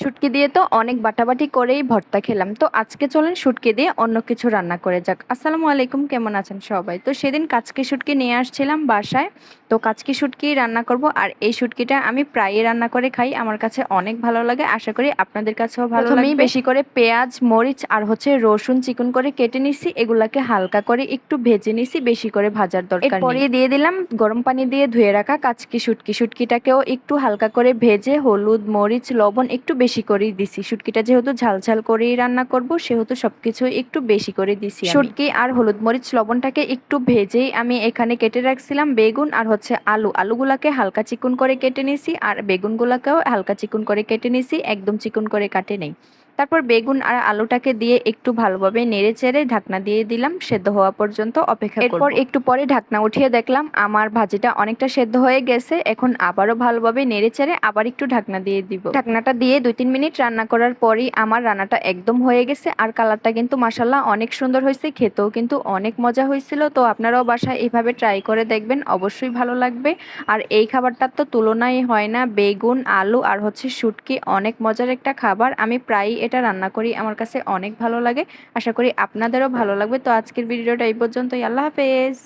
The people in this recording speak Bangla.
শুটকি দিয়ে তো অনেক বাটাবাটি করেই ভর্তা খেলাম। তো আজকে চলেন শুটকি দিয়ে অন্য কিছু রান্না করে যাক। আসসালামু আলাইকুম কেমন আছেন সবাই? তো সেদিন কাচকি শুটকি নিয়ে আসছিলাম বাসায়। তো কাচকি শুটকি রান্না করব আর এই শুটকিটা আমি প্রায়ই রান্না করে খাই। আমার কাছে অনেক ভালো লাগে। আশা করি আপনাদের কাছেও ভালো লাগে বেশি করে পেঁয়াজ মরিচ আর হচ্ছে রসুন চিকন করে কেটে নিছি। এগুলাকে হালকা করে একটু ভেজে নিছি। বেশি করে ভাজার দরকার এরপরে দিয়ে দিলাম গরম পানি দিয়ে ধুয়ে রাখা কাচকি শুটকি। শুটকিটাকেও একটু হালকা করে ভেজে হলুদ মরিচ লবণ একটু বেশি করেই দিছি। শুটকিটা যেহেতু ঝাল ঝাল করেই রান্না করব, সেহেতু সবকিছু একটু বেশি করে দিছি শুটকি আর হলুদ মরিচ লবণটাকে একটু ভেজেই আমি এখানে কেটে রাখছিলাম বেগুন আর হচ্ছে আলু। আলুগুলাকে হালকা চিকন করে কেটে নিছি আর বেগুনগুলাকেও হালকা চিকন করে কেটে নিছি, একদম চিকন করে কাটে নেই। তারপর বেগুন আর আলুটাকে দিয়ে একটু ভালোভাবে নেড়ে চেড়ে ঢাকনা দিয়ে দিলাম, সেদ্ধ হওয়া পর্যন্ত অপেক্ষা এরপর একটু পরে ঢাকনা উঠিয়ে দেখলাম আমার ভাজিটা অনেকটা সেদ্ধ হয়ে গেছে, এখন আবারও ভালোভাবে নেড়ে চেড়ে আবার একটু ঢাকনা দিয়ে দিব। ঢাকনাটা দিয়ে দুই তিন মিনিট রান্না করার পরই আমার রান্নাটা একদম হয়ে গেছে, আর কালারটা কিন্তু মাসাল্লাহ অনেক সুন্দর হয়েছে, খেতেও কিন্তু অনেক মজা হয়েছিল, তো আপনারাও বাসায় এইভাবে ট্রাই করে দেখবেন, অবশ্যই ভালো লাগবে। আর এই খাবারটার তো তুলনাই হয় না, বেগুন, আলু আর হচ্ছে শুটকি অনেক মজার একটা খাবার, আমি প্রায়ই এটা রান্না করি। আমার কাছে অনেক ভালো লাগে। আশা করি আপনাদেরও ভালো লাগবে। তো আজকের ভিডিওটা এই পর্যন্তই। আল্লাহ হাফেজ।